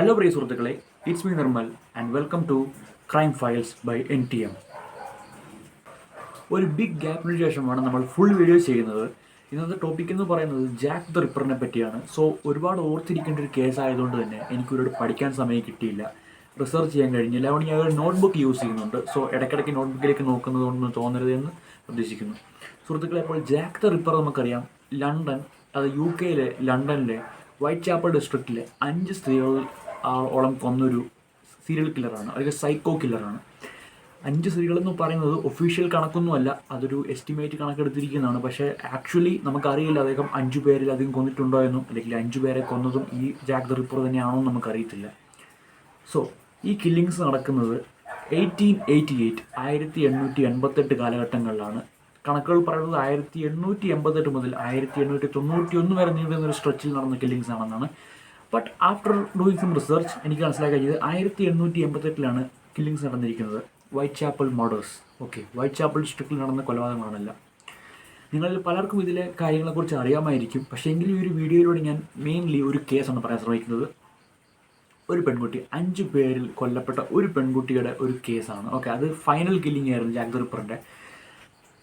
Hello പ്രിയ സുഹൃത്തുക്കളെ. It's me Nirmal and welcome to crime files by N T M ഒരു big ഗ്യാപ്പിന് ശേഷമാണ് നമ്മൾ ഫുൾ വീഡിയോ ചെയ്യുന്നത്. ഇന്നത്തെ ടോപ്പിക് എന്ന് പറയുന്നത് ജാക്ക് ദ റിപ്പറിനെ പറ്റിയാണ്. സോ ഒരുപാട് ഓർത്തിരിക്കേണ്ട ഒരു കേസ് ആയതുകൊണ്ട് തന്നെ എനിക്ക് ഒരുപാട് പഠിക്കാൻ സമയം കിട്ടിയില്ല. റിസർച്ച് ചെയ്യാൻ കഴിഞ്ഞില്ല. അതുകൊണ്ട് ഞാൻ ഒരു നോട്ട്ബുക്ക് യൂസ് ചെയ്യുന്നുണ്ട്. സോ ഇടയ്ക്കിടയ്ക്ക് നോട്ട്ബുക്കിലേക്ക് തോന്നരുത് എന്ന് പ്രതീക്ഷിക്കുന്നു. സുഹൃത്തുക്കളെ അപ്പോൾ ജാക്ക് ദ റിപ്പർ നമുക്കറിയാം. ലണ്ടൻ അത് യു കെയിലെ ലണ്ടനിലെ വൈറ്റ് ചാപ്പൽ ഡിസ്ട്രിക്റ്റിലെ അഞ്ച് സ്ത്രീകൾ ഓളം കൊന്നൊരു സീരിയൽ കില്ലറാണ് അല്ലെങ്കിൽ സൈക്കോ കില്ലറാണ് അഞ്ച് സ്ത്രീകളെന്ന് പറയുന്നത് ഒഫീഷ്യൽ കണക്കൊന്നുമല്ല. അതൊരു എസ്റ്റിമേറ്റ് കണക്കെടുത്തിരിക്കുന്നതാണ്. പക്ഷേ ആക്ച്വലി നമുക്കറിയില്ല അദ്ദേഹം അഞ്ചു പേരിലധികം കൊന്നിട്ടുണ്ടോ എന്നും അല്ലെങ്കിൽ അഞ്ചു പേരെ കൊന്നതും ഈ ജാക്ക് ദ റിപ്പർ തന്നെയാണോ എന്ന് നമുക്കറിയത്തില്ല. സോ ഈ കില്ലിങ്സ് നടക്കുന്നത് എയ്റ്റീൻ എയ്റ്റി എയ്റ്റ് ആയിരത്തി എണ്ണൂറ്റി എൺപത്തെട്ട് കാലഘട്ടങ്ങളിലാണ്. കണക്കുകൾ പറയുന്നത് ആയിരത്തി എണ്ണൂറ്റി എൺപത്തെട്ട് മുതൽ ആയിരത്തി എണ്ണൂറ്റി തൊണ്ണൂറ്റി ഒന്ന് വരെ നീണ്ടുന്ന ഒരു സ്ട്രെച്ചിൽ നടന്ന കില്ലിങ്സ് ആണെന്നാണ്. But after doing some research എനിക്ക് മനസ്സിലാക്കാൻ കഴിഞ്ഞത് ആയിരത്തി എണ്ണൂറ്റി എൺപത്തെട്ടിലാണ് കില്ലിങ്സ് നടന്നിരിക്കുന്നത്. Whitechapel murders okay Whitechapel ഡിസ്ട്രിക്റ്റിൽ നടന്ന കൊലപാതകങ്ങളാണല്ല നിങ്ങളിൽ പലർക്കും ഇതിലെ കാര്യങ്ങളെക്കുറിച്ച് അറിയാമായിരിക്കും. പക്ഷേ എങ്കിലും ഈ ഒരു വീഡിയോയിലൂടെ ഞാൻ മെയിൻലി ഒരു കേസാണ് പറയാൻ ശ്രമിക്കുന്നത്. ഒരു പെൺകുട്ടി അഞ്ച് പേരിൽ കൊല്ലപ്പെട്ട ഒരു പെൺകുട്ടിയുടെ ഒരു കേസാണ് ഓക്കെ അത് ഫൈനൽ കില്ലിംഗ് ആയിരുന്നു ജാക്ക് റിപ്പറിന്റെ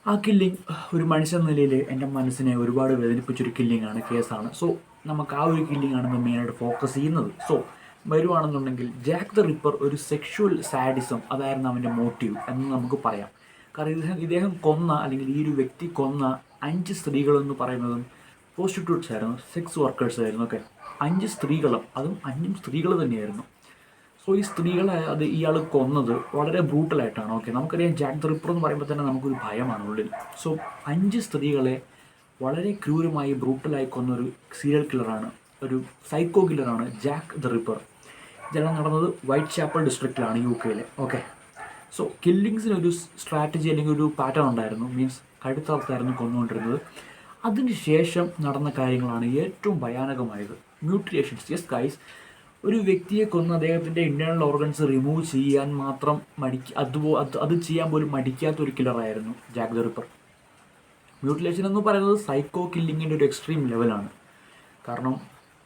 ആ കില്ലിംഗ് ഒരു മനുഷ്യ നിലയിൽ എന്റെ മനസ്സിനെ ഒരുപാട് വേദനിപ്പിച്ചൊരു കില്ലിംഗ് ആണ് കേസാണ് സോ നമുക്ക് ആ ഒരു കില്ലിംഗ് ആണ് നമ്മൾ മെയിനായിട്ട് ഫോക്കസ് ചെയ്യുന്നത്. സോ വരുവാണെന്നുണ്ടെങ്കിൽ ജാക്ക് ദ റിപ്പർ ഒരു സെക്ഷുവൽ സാഡിസം അതായിരുന്നു അവന്റെ മോട്ടീവ് എന്ന് നമുക്ക് പറയാം. കാരണം ഇദ്ദേഹം ഇദ്ദേഹം കൊന്ന അല്ലെങ്കിൽ ഈ ഒരു വ്യക്തി കൊന്ന അഞ്ച് സ്ത്രീകളെന്ന് പറയുന്നതും പ്രോസ്റ്റിറ്റ്യൂട്ട്സ് ആയിരുന്നു സെക്സ് വർക്കേഴ്സ് ആയിരുന്നു ഒക്കെ. അഞ്ച് സ്ത്രീകളും അതും അഞ്ചും സ്ത്രീകൾ തന്നെയായിരുന്നു. സോ ഈ സ്ത്രീകളെ അത് ഇയാൾ കൊന്നത് വളരെ ബ്രൂട്ടലായിട്ടാണ് ഓക്കെ നമുക്കറിയാം ജാക്ക് ദ റിപ്പർ എന്ന് പറയുമ്പോൾ തന്നെ നമുക്കൊരു ഭയമാണ് ഉള്ളിൽ. സോ അഞ്ച് സ്ത്രീകളെ വളരെ ക്രൂരമായി ബ്രൂട്ടലായി കൊന്നൊരു സീരിയൽ കില്ലറാണ് ഒരു സൈക്കോ കില്ലറാണ് ജാക്ക് ദ റിപ്പർ ഇതെല്ലാം നടന്നത് വൈറ്റ് ചാപ്പൽ ഡിസ്ട്രിക്റ്റിലാണ് യു കെയിലെ ഓക്കെ സോ കില്ലിങ്സിനൊരു സ്ട്രാറ്റജി അല്ലെങ്കിൽ ഒരു പാറ്റേൺ ഉണ്ടായിരുന്നു. മീൻസ് കഴുത്തറത്തായിരുന്നു കൊന്നുകൊണ്ടിരുന്നത്. അതിനുശേഷം നടന്ന കാര്യങ്ങളാണ് ഏറ്റവും ഭയാനകമായത്. മ്യൂട്രിയേഷൻസ് യെസ് ഗൈസ് ഒരു വ്യക്തിയെ കൊന്ന് അദ്ദേഹത്തിന്റെ ഇന്റേർണൽ ഓർഗൻസ് റിമൂവ് ചെയ്യാൻ മാത്രം മടിക്ക അതുപോ അത് ചെയ്യാൻ പോലും മടിക്കാത്ത ഒരു കില്ലറായിരുന്നു ജാക്ക് റിപ്പർ മ്യൂട്ടിലേഷൻ എന്ന് പറയുന്നത് സൈക്കോ കില്ലിങ്ങിന്റെ ഒരു എക്സ്ട്രീം ലെവലാണ് കാരണം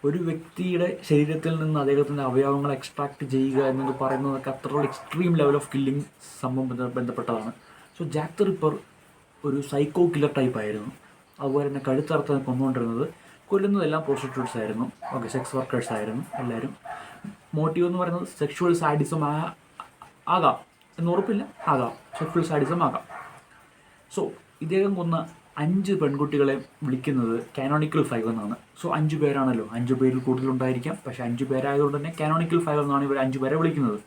ഒരു വ്യക്തിയുടെ ശരീരത്തിൽ നിന്ന് അദ്ദേഹത്തിന്റെ അവയവങ്ങൾ എക്സ്ട്രാക്ട് ചെയ്യുക എന്നത് പറയുന്നതൊക്കെ അത്ര എക്സ്ട്രീം ലെവൽ ഓഫ് കില്ലിംഗ് സംഭവം ബന്ധ ബന്ധപ്പെട്ടതാണ്. സോ ജാക്ക് റിപ്പർ ഒരു സൈക്കോ കില്ലർ ടൈപ്പ് ആയിരുന്നു. അതുപോലെ തന്നെ കഴുത്തറുത്ത് കൊന്നുകൊണ്ടിരുന്നത് കൊല്ലുന്നതെല്ലാം പ്രോസ്റ്റിറ്റ്യൂട്ട്സ് ആയിരുന്നു. ഓക്കെ സെക്സ് വർക്കേഴ്സ് ആയിരുന്നു എല്ലാവരും. മോട്ടീവ് എന്ന് പറയുന്നത് സെക്ഷുവൽ സാഡിസം ആ ആകാം. എന്ന് ഉറപ്പില്ല ആകാം. സെക്ഷുവൽ സാഡിസം ആകാം. സോ ഇദ്ദേഹം കൊന്ന അഞ്ച് പെൺകുട്ടികളെ വിളിക്കുന്നത് കാനോണിക്കൽ ഫൈവ് എന്നാണ്. സോ അഞ്ച് പേരാണല്ലോ. അഞ്ച് പേരിൽ കൂടുതലുണ്ടായിരിക്കാം. പക്ഷേ അഞ്ച് പേരായതുകൊണ്ട് തന്നെ കാനോണിക്കൽ ഫൈവ് എന്നാണ് ഇവർ അഞ്ച് പേരെ വിളിക്കുന്നത്.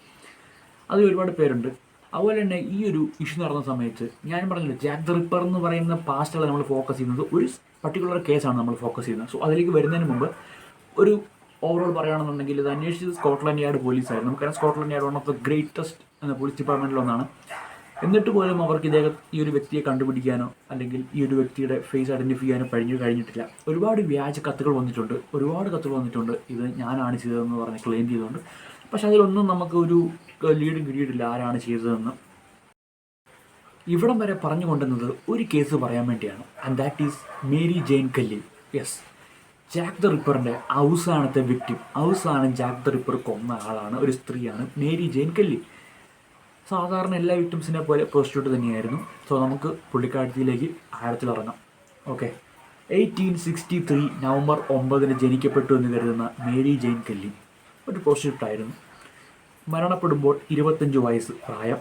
അത് ഒരുപാട് പേരുണ്ട്. അതുപോലെ തന്നെ ഈ ഒരു ഇഷ്യൂ നടന്ന സമയത്ത് ഞാൻ പറഞ്ഞില്ല ജാക്ക് ദ റിപ്പർ എന്ന് പറയുന്ന പാസ്റ്റുകളെ നമ്മൾ ഫോക്കസ് ചെയ്യുന്നത് ഒരു പർട്ടിക്കുലർ കേസാണ് നമ്മൾ ഫോക്കസ് ചെയ്യുന്നത്. സോ അതിലേക്ക് വരുന്നതിന് മുമ്പ് ഒരു ഓവറോൾ പറയുകയാണെന്നുണ്ടെങ്കിൽ ഇത് അന്വേഷിച്ചത് സ്കോട്ട്ലൻഡ് യാർഡ് പോലീസായിരുന്നു. നമുക്കറിയാം Scotland yard one of the greatest എന്ന പോലീസ് ഡിപ്പാർട്ട്മെന്റിലൊന്നാണ് എന്നിട്ട് പോലും അവർക്ക് ഇദ്ദേഹം ഈ ഒരു വ്യക്തിയെ കണ്ടുപിടിക്കാനോ അല്ലെങ്കിൽ ഈ ഒരു വ്യക്തിയുടെ ഫേസ് ഐഡന്റിഫൈ ചെയ്യാനോ കഴിഞ്ഞു കഴിഞ്ഞിട്ടില്ല. ഒരുപാട് വ്യാജ കത്തുകൾ വന്നിട്ടുണ്ട്. ഒരുപാട് കത്തുകൾ വന്നിട്ടുണ്ട്. ഇത് ഞാനാണ് ചെയ്തതെന്ന് പറഞ്ഞ് ക്ലെയിം ചെയ്തുകൊണ്ട്. പക്ഷെ അതിലൊന്നും നമുക്ക് ഒരു ലീഡ് കിട്ടിയിട്ടില്ല ആരാണ് ചെയ്തതെന്ന്. ഇവിടം വരെ പറഞ്ഞു കൊണ്ടുവന്നത് ഒരു കേസ് പറയാൻ വേണ്ടിയാണ്. And that is Mary Jane Kelly yes Jack the റിപ്പറിന്റെ അവസാനത്തെ വിക്ടിം അവസാനം ജാക്ക് ദ റിപ്പർ കൊന്ന ആളാണ്. ഒരു സ്ത്രീയാണ് മേരി ജെയിൻ കല്ലി സാധാരണ എല്ലാ വിക്ടിംസിനെ പോലെ പ്രോസ്റ്റിറ്റ്യൂട്ട് തന്നെയായിരുന്നു. സോ നമുക്ക് പുള്ളിക്കാരത്തിയിലേക്ക് ആഴത്തിൽ ഇറങ്ങാം. Okay eighteen sixty three November ഒമ്പതിന് ജനിക്കപ്പെട്ടു എന്ന് കരുതുന്ന മേരി ജെയിൻ കല്ലി ഒരു പ്രോസ്റ്റിറ്റ്യൂട്ട് ആയിരുന്നു. മരണപ്പെടുമ്പോൾ ഇരുപത്തഞ്ച് വയസ്സ് പ്രായം.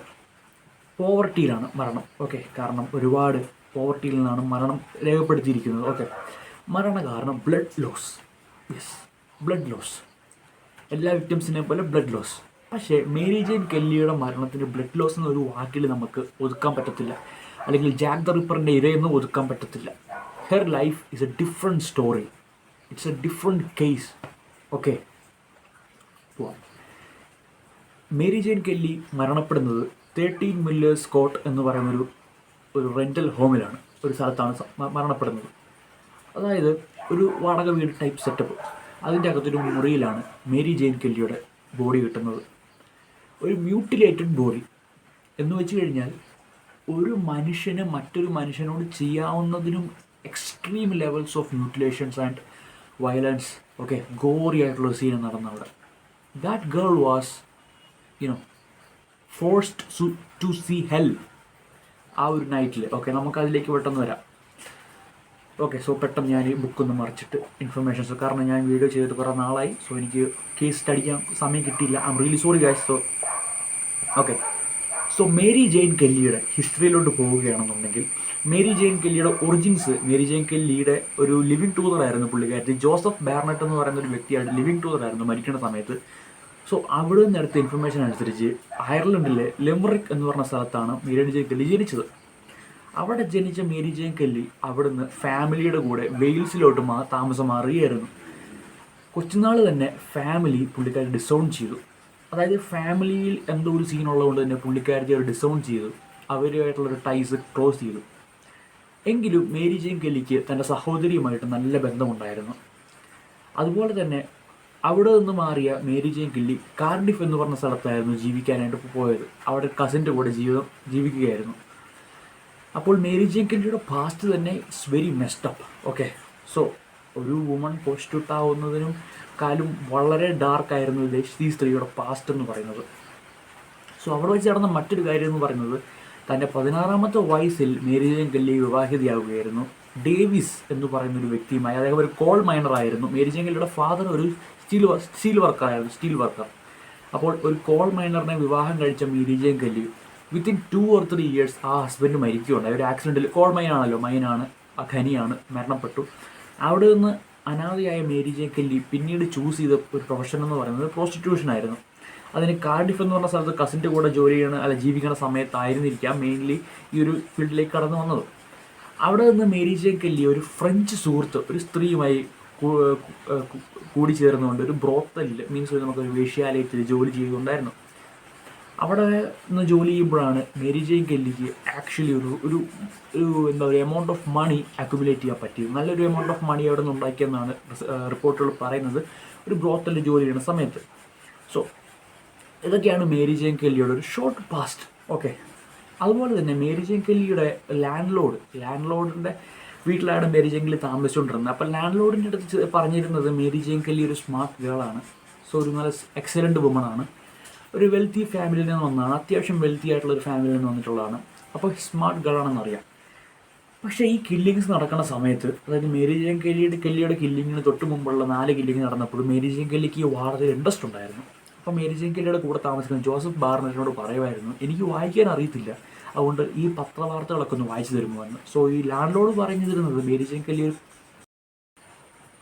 പോവർട്ടിയിലാണ് മരണം. ഓക്കെ കാരണം ഒരുപാട് പോവർട്ടിയിൽ നിന്നാണ് മരണം രേഖപ്പെടുത്തിയിരിക്കുന്നത്. ഓക്കെ മരണ കാരണം blood loss yes blood loss എല്ലാ വിക്ടിംസിനെ പോലെ ബ്ലഡ് ലോസ് പക്ഷേ മേരി ജെയിൻ കെല്ലിയുടെ മരണത്തിന് ബ്ലഡ് ലോസ് എന്നൊരു വാക്കിൽ നമുക്ക് ഒതുക്കാൻ പറ്റത്തില്ല. അല്ലെങ്കിൽ ജാക്ക് ദ റിപ്പറിന്റെ ഇരയെന്ന് ഒതുക്കാൻ പറ്റത്തില്ല. Her life is a different story it's a different case okay Mary Jane Kelly മരണപ്പെടുന്നത് തേർട്ടീൻ മില്ലേഴ്സ് കോട്ട് എന്ന് പറയുന്നൊരു ഒരു റെന്റൽ ഹോമിലാണ് ഒരു സ്ഥലത്താണ് മരണപ്പെടുന്നത്. അതായത് ഒരു വാടക വീട് ടൈപ്പ് സെറ്റപ്പ് അതിന്റെ അകത്തൊരു മുറിയിലാണ് മേരി ജെയിൻ കെല്ലിയുടെ ബോഡി കിട്ടുന്നത്. ഒരു മ്യൂട്ടിലേറ്റഡ് ബോഡി എന്ന് വെച്ച് കഴിഞ്ഞാൽ ഒരു മനുഷ്യന് മറ്റൊരു മനുഷ്യനോട് ചെയ്യാവുന്നതിനും extreme levels of mutilations and violence okay gory ആയിട്ടുള്ള സീൻ നടന്ന അവിടെ. That girl was you know forced to see hell ആ ഒരു നൈറ്റിൽ ഓക്കെ നമുക്കതിലേക്ക് പെട്ടെന്ന് വരാം. ഓക്കെ സോ പെട്ടെന്ന് ഞാൻ ഈ ബുക്ക് ബുക്കൊന്ന് മറിച്ചിട്ട് ഇൻഫർമേഷൻസ് കാരണം ഞാൻ വീഡിയോ ചെയ്തിട്ട് കുറേ നാളായി. സോ എനിക്ക് കേസ് സ്റ്റഡിക്കാൻ സമയം കിട്ടിയില്ല. I'm really sorry guys so okay so Mary Jane കെല്ലിയുടെ ഹിസ്റ്ററിയിലോട്ട് പോവുകയാണെന്നുണ്ടെങ്കിൽ മേരി ജെയിൻ കെല്ലിയുടെ ഒറിജിൻസ് മേരി ജെയിൻ കെല്ലിയുടെ ഒരു ലിവിങ് ടൂതർ ആയിരുന്നു പുള്ളിക്കാരത്തി ജോസഫ് ബാർണറ്റ് എന്ന് പറയുന്ന ഒരു വ്യക്തിയായിട്ട് ലിവിങ് ടൂതർ ആയിരുന്നു മരിക്കുന്ന സമയത്ത്. സോ അവിടെ നിന്ന് എടുത്ത ഇൻഫർമേഷൻ അനുസരിച്ച് അയർലൻഡിലെ ലെമറിക് എന്ന് പറഞ്ഞ സ്ഥലത്താണ് മേരി ജെയിൻ കെല്ലി ജനിച്ചത്. അവിടെ ജനിച്ച മേരി ജെയിൻ കെല്ലി അവിടുന്ന് ഫാമിലിയുടെ കൂടെ വെയിൽസിലോട്ട് മാ താമസം മാറുകയായിരുന്നു കൊച്ചുനാൾ തന്നെ ഫാമിലി പുള്ളിക്കാരി ഡിസോൺ ചെയ്തു. അതായത് ഫാമിലിയിൽ എന്തോ ഒരു സീൻ ഉള്ളതുകൊണ്ട് തന്നെ പുള്ളിക്കാരി അവർ ഡിസോൺ ചെയ്തു. അവരുമായിട്ടുള്ളൊരു ടൈസ് ക്ലോസ് ചെയ്തു. എങ്കിലും മേരി ജെയിൻ കെല്ലിക്ക് തന്റെ സഹോദരിയുമായിട്ട് നല്ല ബന്ധമുണ്ടായിരുന്നു. അതുപോലെ തന്നെ അവിടെ നിന്ന് മാറിയ മേരി ജെയിൻ കെല്ലി കാർഡിഫ് എന്ന് പറഞ്ഞ സ്ഥലത്തായിരുന്നു ജീവിക്കാനായിട്ട് പോയത്. അവിടെ കസിന്റെ കൂടെ ജീവിതം ജീവിക്കുകയായിരുന്നു. അപ്പോൾ മേരി ജെ പാസ്റ്റ് തന്നെ it's very messed up okay so ഒരു വുമൺ പോസ്റ്റ്യൂട്ട് ആവുന്നതിനും കാലും വളരെ ഡാർക്ക് ആയിരുന്നു ഈ സ്ത്രീയുടെ പാസ്റ്റ് എന്ന് പറയുന്നത്. സോ അവിടെ വെച്ച് നടന്ന മറ്റൊരു കാര്യം എന്ന് പറയുന്നത് തന്റെ പതിനാറാമത്തെ വയസ്സിൽ മേരി ജെ വിവാഹിതയാവുകയായിരുന്നു. ഡേവിസ് എന്ന് പറയുന്ന ഒരു വ്യക്തിയുമായി അദ്ദേഹം ഒരു കോൾ മൈനർ ആയിരുന്നു. മേരി ജെ ഫാദർ ഒരു സ്റ്റീൽ സ്റ്റീൽ വർക്കർ ആയിരുന്നു സ്റ്റീൽ വർക്കർ അപ്പോൾ ഒരു കോൾ മൈനറിനെ വിവാഹം കഴിച്ച Mary J within two or three years ആ ഹസ്ബൻഡ് മരിക്കുകയുണ്ടായി. ഒരു ആക്സിഡന്റിൽ കോൾ മൈനാണല്ലോ മൈനാണ് ആ ഖനിയാണ്. മരണപ്പെട്ടു. അവിടെ നിന്ന് അനാഥയായ മേരി ജെ കെല്ലി പിന്നീട് ചൂസ് ചെയ്ത ഒരു പ്രൊഫഷൻ എന്ന് പറയുന്നത് പ്രോസ്റ്റിറ്റ്യൂഷൻ ആയിരുന്നു. അതിന് കാർഡിഫ് എന്ന് പറഞ്ഞ സ്ഥലത്ത് കസിന്റെ കൂടെ ജോലി ചെയ്യണ അല്ല ജീവിക്കുന്ന സമയത്തായിരുന്നിരിക്കാം മെയിൻലി ഈ ഒരു ഫീൽഡിലേക്ക് കടന്നു വന്നത്. അവിടെ നിന്ന് മേരി ജെ കെല്ലി ഒരു ഫ്രഞ്ച് സുഹൃത്ത് ഒരു സ്ത്രീയുമായി കൂടി ചേർന്നുകൊണ്ട് ഒരു ബ്രോത്തലിൽ മീൻസ് നമുക്ക് ഒരു വേശ്യാലയത്തിൽ ജോലി ചെയ്തുകൊണ്ടായിരുന്നു. അവിടെ നിന്ന് ജോലി ചെയ്യുമ്പോഴാണ് മേരി ജെയിൻ കെല്ലിക്ക് ആക്ച്വലി ഒരു ഒരു എന്താ പറയുക എമൗണ്ട് ഓഫ് മണി അക്യുമുലേറ്റ് ചെയ്യാൻ പറ്റിയത്. നല്ലൊരു എമൗണ്ട് ഓഫ് മണി അവിടെ നിന്ന് ഉണ്ടാക്കിയെന്നാണ് റിപ്പോർട്ടുകൾ പറയുന്നത്. ഒരു ബ്രോത്തലിൽ ജോലി ചെയ്യുന്ന സമയത്ത്. സോ ഇതൊക്കെയാണ് മേരി ജെയിൻ കെല്ലിയുടെ ഒരു ഷോർട്ട് പാസ്റ്റ് ഓക്കെ അതുപോലെ തന്നെ മേരി ജെയിൻ കെല്ലിയുടെ ലാൻഡ് ലോഡ് ലാൻഡ് ലോഡിന്റെ വീട്ടിലാണ് മേരി ജെയിൻ കെല്ലി താമസിച്ചുകൊണ്ടിരുന്നത്. അപ്പോൾ ലാൻഡ് ലോഡിന്റെ അടുത്ത് പറഞ്ഞിരുന്നത് മേരി ജെയിൻ കെല്ലി ഒരു സ്മാർട്ട് ഗേളാണ് സോ ഒരു നല്ല എക്സലന്റ് വുമൺ ആണ്. ഒരു വെൽത്തി ഫാമിലിയിൽ നിന്ന് വന്നതാണ്. അത്യാവശ്യം വെൽത്തി ആയിട്ടുള്ള ഒരു ഫാമിലിയിൽ നിന്ന് വന്നിട്ടുള്ളതാണ്. അപ്പോൾ സ്മാർട്ട് ഗേളാണെന്ന് അറിയാം. പക്ഷേ ഈ കില്ലിങ്സ് നടക്കുന്ന സമയത്ത് അതായത് മേരി ജെയിൻ കെല്ലിയുടെ കെല്ലിയുടെ കില്ലിങ്ങിന് തൊട്ട് മുമ്പുള്ള നാല് കില്ലിങ് നടന്നപ്പോൾ മേരി ജെയിൻ കെല്ലിക്ക് വാർത്തയിൽ ഇൻട്രസ്റ്റ് ഉണ്ടായിരുന്നു. അപ്പോൾ മേരി ജെയിൻ കെല്ലിയുടെ കൂടെ താമസിക്കുന്ന ജോസഫ് ബാർണറിനോട് പറയുമായിരുന്നു എനിക്ക് വായിക്കാൻ അറിയത്തില്ല. അതുകൊണ്ട് ഈ പത്രവാർത്തകളൊക്കെ ഒന്ന് വായിച്ചു തരുമോ സോ ഈ ലാൻഡ് ലോഡ് പറഞ്ഞിരുന്നത് മേരി ജെയിൻ കെല്ലി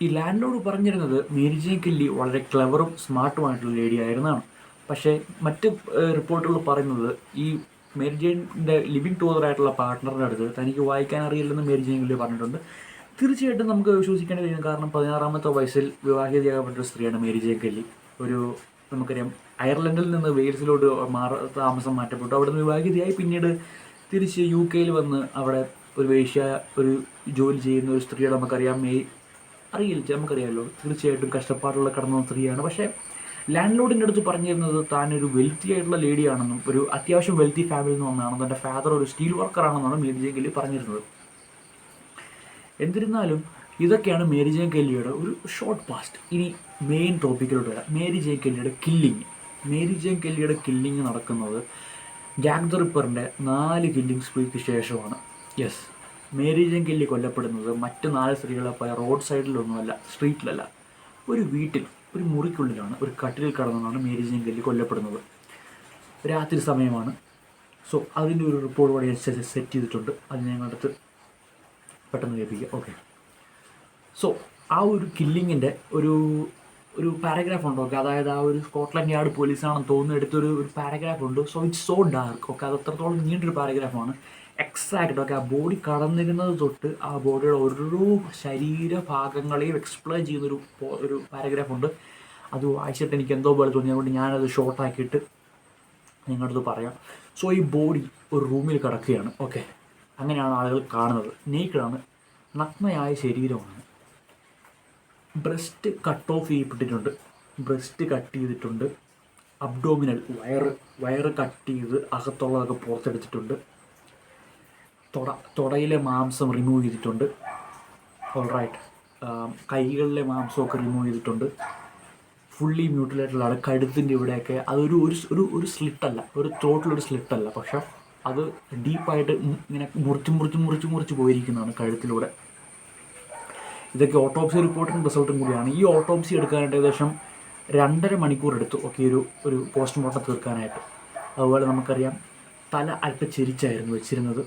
ഈ ലാൻഡ് ലോഡ് പറഞ്ഞിരുന്നത് മേരി ജെയിൻ കെല്ലി വളരെ ക്ലവറും സ്മാർട്ടുമായിട്ടുള്ള ലേഡി ആയിരുന്നതാണ്. പക്ഷേ മറ്റ് റിപ്പോർട്ടുകൾ പറയുന്നത് ഈ മേരി ജെയിന്റെ ലിവിങ് ടൂതറായിട്ടുള്ള പാർട്ട്ണറിന്റെ അടുത്ത് തനിക്ക് വായിക്കാൻ അറിയില്ലെന്ന് മേരി ജെയിൻ പറഞ്ഞിട്ടുണ്ട്. തീർച്ചയായിട്ടും നമുക്ക് വിശ്വസിക്കേണ്ടി വരും. കാരണം പതിനാറാമത്തെ വയസ്സിൽ വിവാഹിതയാകപ്പെട്ട ഒരു സ്ത്രീയാണ് മേരി കെല്ലി. ഒരു നമുക്കറിയാം അയർലൻഡിൽ നിന്ന് വെയിൽസിലോട്ട് മാറ താമസം മാറ്റപ്പെട്ടു. അവിടെ നിന്ന് വിവാഹിതയായി പിന്നീട് തിരിച്ച് യു കെയിൽ വന്ന് അവിടെ ഒരു വേശ്യ ഒരു ജോലി ചെയ്യുന്ന ഒരു സ്ത്രീയുടെ നമുക്കറിയാം. മെയ് അറിയില്ല നമുക്കറിയാമല്ലോ. തീർച്ചയായിട്ടും കഷ്ടപ്പാടുള്ള കടന്ന സ്ത്രീയാണ്. പക്ഷേ ലാൻഡ് ലോഡിന്റെ അടുത്ത് പറഞ്ഞിരുന്നത് ഒരു വെൽത്തി ആയിട്ടുള്ള ലേഡിയാണെന്നും ഒരു അത്യാവശ്യം വെൽത്തി ഫാമിലിയിൽ നിന്ന് വന്നതാണെന്നും തന്റെ ഫാദർ ഒരു സ്റ്റീൽ വർക്കറാണെന്നാണ് മേരി ജയം കെല്ലി പറഞ്ഞിരുന്നത്. എന്നിരുന്നാലും ഇതൊക്കെയാണ് മേരി ജയം കെല്ലിയുടെ ഒരു ഷോർട്ട് പാസ്റ്റ് ഇനി മെയിൻ ടോപ്പിക്കിലോട്ട് വരാം. മേരി ജയം കെല്ലിയുടെ കില്ലിങ് മേരി ജയം കെല്ലിയുടെ കില്ലിങ് നടക്കുന്നത് ജാക്ക് ദ റിപ്പറിന്റെ നാല് കില്ലിംഗ് സ്പ്രീക്ക് ശേഷമാണ്. യെസ് മേരി ജയം കെല്ലി കൊല്ലപ്പെടുന്നത് മറ്റ് നാല് സ്ത്രീകളെ പോയ റോഡ് സൈഡിലൊന്നുമല്ല സ്ട്രീറ്റിലല്ല ഒരു വീട്ടിൽ. ഒരു മുറിക്കുള്ളിലാണ് ഒരു കട്ടിലിൽ കടന്നാണ് മേരി ജെയിൻ കെല്ലി കൊല്ലപ്പെടുന്നത്. രാത്രി സമയമാണ്. സോ അതിന്റെ ഒരു റിപ്പോർട്ട് കൂടെ ഞാൻ സെറ്റ് ചെയ്തിട്ടുണ്ട്. അത് ഞങ്ങളടുത്ത് പെട്ടെന്ന് കേൾപ്പിക്കുക ഓക്കെ സോ ആ ഒരു കില്ലിങ്ങിന്റെ ഒരു ഒരു പാരഗ്രാഫ് ഉണ്ട്? ഓക്കെ അതായത് ആ ഒരു സ്കോട്ട്ലൻഡ് യാർഡ് പോലീസാണെന്ന് തോന്നുന്ന. എടുത്തൊരു ഒരു പാരഗ്രാഫ് ഉണ്ട്. So it's so dark okay അത് അത്രത്തോളം നീണ്ടൊരു പാരഗ്രാഫാണ് എക്സാക്റ്റ് ഓക്കെ ആ ബോഡി കടന്നിരുന്നത് തൊട്ട് ആ ബോഡിയുടെ ഓരോ ശരീരഭാഗങ്ങളെയും എക്സ്പ്ലെയിൻ ചെയ്യുന്നൊരു ഒരു പാരഗ്രാഫ് ഉണ്ട്. അത് വായിച്ചിട്ട് എനിക്ക് എന്തോ പോലെ തോന്നി. അതുകൊണ്ട് ഞാനത് ഷോർട്ടാക്കിയിട്ട് നിങ്ങളടുത്ത് പറയാം. സോ ഈ ബോഡി ഒരു റൂമിൽ കിടക്കുകയാണ്. ഓക്കെ അങ്ങനെയാണ് ആളുകൾ കാണുന്നത്. നേക്കഡാണ് നഗ്നയായ ശരീരമാണ്. ബ്രസ്റ്റ് കട്ട് ഓഫ് ചെയ്യപ്പെട്ടിട്ടുണ്ട്. ബ്രസ്റ്റ് കട്ട് ചെയ്തിട്ടുണ്ട്. അബ്ഡോമിനൽ വയറ് വയറ് കട്ട് ചെയ്ത് അകത്തുള്ളതൊക്കെ പുറത്തെടുത്തിട്ടുണ്ട്. തുട തുടയിലെ മാംസം റിമൂവ് ചെയ്തിട്ടുണ്ട്. ഓൾറൈറ്റ് കൈകളിലെ മാംസമൊക്കെ റിമൂവ് ചെയ്തിട്ടുണ്ട്. ഫുള്ളി ആൾ കഴുത്തിന്റെ ഇവിടെയൊക്കെ അതൊരു ഒരു ഒരു ഒരു സ്ലിട്ടല്ല ഒരു ത്രോട്ടിലൊരു സ്ലിട്ടല്ല പക്ഷെ അത് ഡീപ്പായിട്ട് ഇങ്ങനെ മുറിച്ച് മുറിച്ച് മുറിച്ച് മുറിച്ച് പോയിരിക്കുന്നതാണ് കഴുത്തിലൂടെ. ഇതൊക്കെ ഓട്ടോപ്സി റിപ്പോർട്ടിന്റെ റിസൾട്ടും കൂടിയാണ്. ഈ ഓട്ടോപ്സി എടുക്കാനായിട്ട് ഏകദേശം രണ്ടര മണിക്കൂർ എടുത്തു. ഒക്കെ ഒരു ഒരു പോസ്റ്റ്മോർട്ടം തീർക്കാനായിട്ട്. അതുപോലെ നമുക്കറിയാം തല അല്പം ചിരിച്ചായിരുന്നു വെച്ചിരുന്നത്.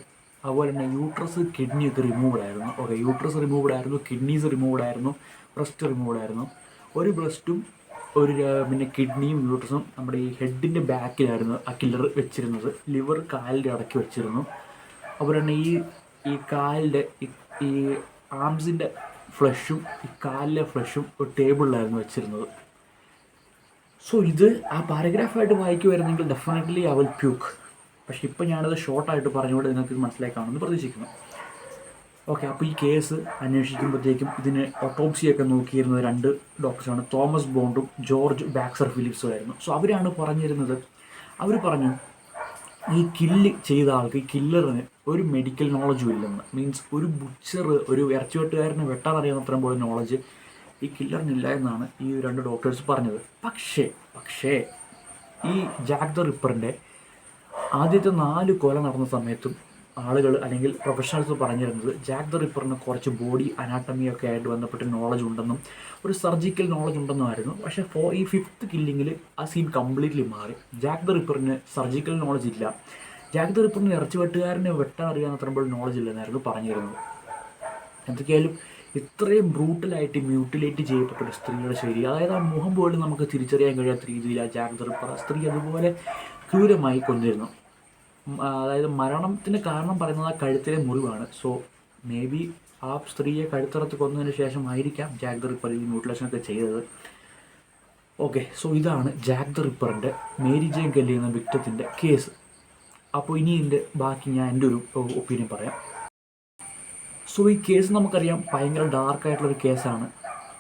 അതുപോലെ തന്നെ യൂട്രസ് കിഡ്നിയൊക്കെ റിമൂവ്ഡ് ആയിരുന്നു. ഓക്കെ യൂട്രസ് റിമൂവ്ഡ് ആയിരുന്നു കിഡ്നീസ് റിമൂവ്ഡ് ആയിരുന്നു ബ്രസ്റ്റ് റിമൂവ്ഡ് ആയിരുന്നു. ഒരു ബ്രസ്റ്റും ഒരു പിന്നെ കിഡ്നിയും യൂട്രസും നമ്മുടെ ഈ ഹെഡിന്റെ ബാക്കിലായിരുന്നു ആ കില്ലർ വെച്ചിരുന്നത്. ലിവർ കാലിന്റെ അടക്കി വെച്ചിരുന്നു. അതുപോലെ തന്നെ ഈ ഈ കാലിന്റെ ഈ ആംസിന്റെ ഫ്ലഷും ഈ കാലിലെ ഫ്ലഷും ഒരു ടേബിളിലായിരുന്നു വെച്ചിരുന്നത്. സോ ഇത് ആ പാരഗ്രാഫായിട്ട് വായിക്കുമായിരുന്നെങ്കിൽ ഡെഫിനറ്റ്ലി ഐ വിൽ പ്യൂക്ക് പക്ഷെ ഇപ്പം ഞാനത് ഷോർട്ടായിട്ട് പറഞ്ഞുകൊണ്ട് നിങ്ങൾക്ക് മനസ്സിലായി കാണുമെന്ന് പ്രതീക്ഷിക്കുന്നു. ഓക്കെ അപ്പോൾ ഈ കേസ് അന്വേഷിക്കുമ്പോഴത്തേക്കും ഇതിന് ഓട്ടോപ്സിയൊക്കെ നോക്കിയിരുന്നത് രണ്ട് ഡോക്ടേഴ്സാണ് തോമസ് ബോണ്ടും ജോർജ് ബാക്സർ ഫിലിപ്സും ആയിരുന്നു. സോ അവരാണ് പറഞ്ഞിരുന്നത്. അവർ പറഞ്ഞു ഈ കില്ല് ചെയ്ത ആൾക്ക് ഈ കില്ലറിന് ഒരു മെഡിക്കൽ നോളജും ഇല്ലെന്ന്. മീൻസ് ഒരു ബുച്ചർ ഒരു ഇറച്ചിവെട്ടുകാരന് വെട്ടാൻ അറിയാവുന്നത്രയും പോലെ നോളജ് ഈ കില്ലറിനില്ല എന്നാണ് ഈ രണ്ട് ഡോക്ടേഴ്സ് പറഞ്ഞത്. പക്ഷേ പക്ഷേ ഈ ജാക്ക് ദ റിപ്പറിന്റെ ആദ്യത്തെ നാല് കൊല നടന്ന സമയത്തും ആളുകൾ അല്ലെങ്കിൽ പ്രൊഫഷണൽസ് പറഞ്ഞിരുന്നത് ജാക്ക് ദ റിപ്പറിന് കുറച്ച് ബോഡി അനാട്ടമിയൊക്കെ ആയിട്ട് ബന്ധപ്പെട്ട് നോളജ് ഉണ്ടെന്നും ഒരു സർജിക്കൽ നോളജ് ഉണ്ടെന്നും ആയിരുന്നു. പക്ഷേ ഫോർ ഈ ഫിഫ്ത്ത് കില്ലിങ്ങിൽ ആ സീൻ കംപ്ലീറ്റ്ലി മാറി. ജാക്ക് ദ റിപ്പറിന് സർജിക്കൽ നോളജ് ഇല്ല. ജാക്ക് ദ റിപ്പറിന് ഇറച്ചി വെട്ടുകാരനെ വെട്ടാൻ അറിയാവുന്നത്രമ്പോൾ നോളജ് ഇല്ലെന്നായിരുന്നു പറഞ്ഞിരുന്നത്. എന്തൊക്കെയായാലും ഇത്രയും ബ്രൂട്ടലായിട്ട് മ്യൂട്ടിലേറ്റ് ചെയ്യപ്പെട്ട ഒരു സ്ത്രീയുടെ ശരി അതായത് ആ മുഖം പോലും നമുക്ക് തിരിച്ചറിയാൻ കഴിയാത്ത രീതിയിൽ ആ ആ സ്ത്രീ അതുപോലെ ക്രൂരമായി കൊന്നിരുന്നു. അതായത് മരണത്തിന് കാരണം പറയുന്നത് ആ കഴുത്തിലെ മുറിവാണ്. സോ മേ ബി ആ സ്ത്രീയെ കഴുത്തറത്ത് കൊന്നതിന് ശേഷം ആയിരിക്കാം ജാക്ക് ദ റിപ്പർ ഈ മ്യൂട്ടിലേഷൻ ഒക്കെ ചെയ്തത്. ഓക്കെ സോ ഇതാണ് ജാക്ക് ദ റിപ്പറിന്റെ മേരി ജെയിൻ കെല്ലി എന്ന വിക്ടത്തിന്റെ കേസ് അപ്പോൾ ഇനി ഇതിന്റെ ബാക്കി ഞാൻ എന്റെ ഒരു ഒപ്പീനിയൻ പറയാം. സോ ഈ കേസ് നമുക്കറിയാം ഭയങ്കര ഡാർക്കായിട്ടുള്ളൊരു കേസാണ്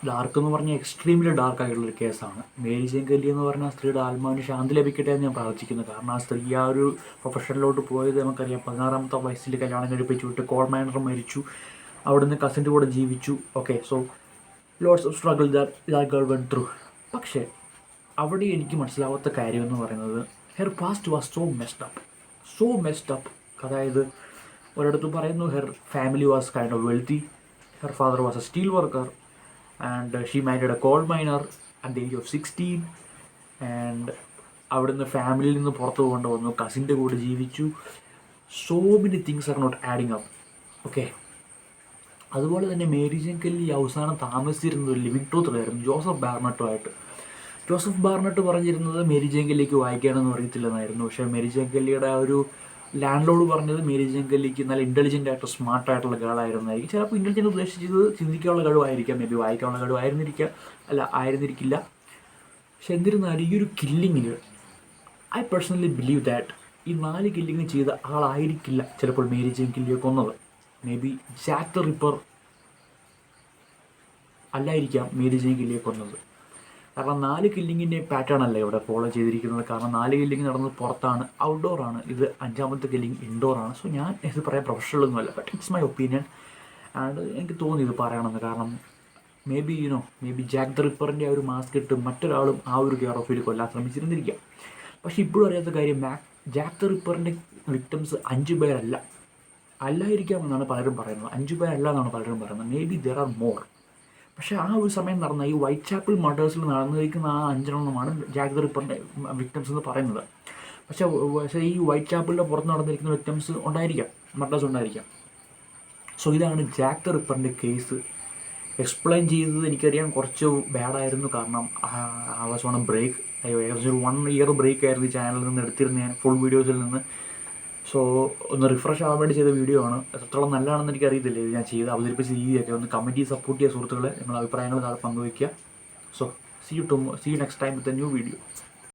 ഡാർക്ക് എന്ന് പറഞ്ഞാൽ എക്സ്ട്രീംലി ഡാർക്ക് ആയിട്ടുള്ള ഒരു കേസാണ്. മേരി ജെയിൻ കെല്ലി എന്ന് പറഞ്ഞ സ്ത്രീയുടെ ആത്മാവിന് ശാന്തി ലഭിക്കട്ടെ എന്ന് ഞാൻ പ്രാർത്ഥിക്കുന്നു. കാരണം ആ സ്ത്രീ ആ ഒരു പ്രൊഫഷനിലോട്ട് പോയത് നമുക്കറിയാം. പതിനാറാമത്തെ വയസ്സിൽ കല്യാണം കഴിപ്പിച്ചു വിട്ട് കോൾ മൈനർ മരിച്ചു. അവിടുന്ന് കസിന്റെ കൂടെ ജീവിച്ചു. Okay so lots of struggle that girl went through പക്ഷേ അവിടെ എനിക്ക് മനസ്സിലാവാത്ത കാര്യം എന്ന് പറയുന്നത് her past was so messed up so messed up അതായത് ഒരിടത്ത് പറയുന്നു her family was kind of wealthy her father was a steel worker and she married a coal miner at the age of sixteen and അവിടുന്ന് ഫാമിലിയിൽ നിന്ന് പുറത്ത് പോകേണ്ട വന്നു കസിന്റെ കൂടെ ജീവിച്ചു. So many things are not adding up okay അതുപോലെ തന്നെ മേരി ജെൻ കെല്ലി അവസാനം താമസിച്ചിരുന്നത് ഒരു ലിവിങ് ട്രൂത്തിലായിരുന്നു ജോസഫ് ബാർണട്ടുമായിട്ട് ജോസഫ് ബാർണട്ട് പറഞ്ഞിരുന്നത് മേരി ജെൻ കെല്ലിക്ക് വായിക്കാനൊന്നും അറിയത്തില്ലെന്നായിരുന്നു. പക്ഷേ മേരി ജെൻ കെല്ലിയുടെ ആ ഒരു ലാൻഡ് ലോഡ് പറഞ്ഞത് മേരി ജംഗലിലേക്ക് നല്ല ഇന്റലിജന്റ് ആയിട്ട് സ്മാർട്ട് ആയിട്ടുള്ള ഗേളായിരുന്നായിരിക്കും ചിലപ്പോൾ ഇന്റലിജന്റ് ഉദ്ദേശിച്ചത് ചിന്തിക്കാനുള്ള കഴിവായിരിക്കാം മേ ബി വായിക്കാനുള്ള കഴിവായിരുന്നിരിക്കുക അല്ല ആയിരുന്നിരിക്കില്ല. പക്ഷെ എന്നിരുന്നാലും ഈ ഒരു കില്ലിങ്ങിൽ ഐ പേഴ്സണലി ബിലീവ് ദാറ്റ് ഈ നാല് കില്ലിങ് ചെയ്ത ആളായിരിക്കില്ല ചിലപ്പോൾ മേരി കില്ലിയെ കൊന്നത്. മേ ബി ജാക്ക് റിപ്പർ അല്ലായിരിക്കാം മേരി കില്ലിയെ കൊന്നത്. കാരണം നാല് കില്ലിങ്ങിന്റെ പാറ്റേൺ അല്ല ഇവിടെ ഫോളോ ചെയ്തിരിക്കുന്നത്? കാരണം നാല് കില്ലിങ് നടന്നത് പുറത്താണ്. ഔട്ട്ഡോർ ആണ്. ഇത് അഞ്ചാമത്തെ കില്ലിങ് ഇൻഡോർ ആണ്. സോ ഞാൻ ഇത് പറയാൻ പ്രൊഫഷണൽ ഒന്നുമല്ല but it's my opinion and എനിക്ക് തോന്നി ഇത് പറയണമെന്ന്. കാരണം maybe you know maybe Jack the റിപ്പറിന്റെ ആ ഒരു മാസ്ക് ഇട്ട് മറ്റൊരാളും ആ ഒരു കെയർ ഓഫിൽ കൊല്ലാൻ ശ്രമിച്ചിരുന്നിരിക്കാം. പക്ഷേ ഇപ്പോഴും അറിയാത്ത കാര്യം മാക് ജാക്ക് ദ റിപ്പറിന്റെ വിക്ടംസ് അഞ്ച് പേരല്ല. അല്ലായിരിക്കാം എന്നാണ് പലരും പറയുന്നത്. അഞ്ച് പേരല്ല എന്നാണ് പലരും പറയുന്നത്. Maybe there are more പക്ഷേ ആ ഒരു സമയം നടന്ന ഈ വൈറ്റ് ചാപ്പിൾ മർഡേഴ്സിൽ നടന്നിരിക്കുന്ന ആ അഞ്ചെണ്ണമാണ് ദ റിപ്പറിന്റെ വിക്ടംസ് എന്ന് പറയുന്നത്. പക്ഷേ പക്ഷേ ഈ വൈറ്റ് ചാപ്പിളിന്റെ പുറത്ത് നടന്നിരിക്കുന്ന വിക്ടംസ് ഉണ്ടായിരിക്കാം മർഡേഴ്സ് ഉണ്ടായിരിക്കാം. സോ ഇതാണ് ജാക്ക് റിപ്പറിന്റെ കേസ് എക്സ്പ്ലെയിൻ ചെയ്തത് എനിക്കറിയാം കുറച്ച് ബാഡായിരുന്നു കാരണം ആവശ്യമാണ് ബ്രേക്ക് ഏകദേശം ഒരു വൺ ഇയർ ബ്രേക്ക് ആയിരുന്നു ഈ ചാനലിൽ നിന്ന് എടുത്തിരുന്ന ഞാൻ ഫുൾ വീഡിയോസിൽ നിന്ന്. സോ ഒന്ന് റിഫ്രഷ് ആവാൻ വേണ്ടി ചെയ്ത വീഡിയോ ആണ്. എത്രത്തോളം നല്ലതാണെന്ന് എനിക്ക് അറിയത്തില്ല ഇത് ഞാൻ ചെയ്ത് അവതരിപ്പിച്ച രീതിയൊക്കെ. ഒന്ന് കമന്റ് സപ്പോർട്ട് ചെയ്യുക സുഹൃത്തുക്കളെ. നിങ്ങളുടെ അഭിപ്രായങ്ങൾ പങ്കുവയ്ക്കുക. So see you to see you next time with a new video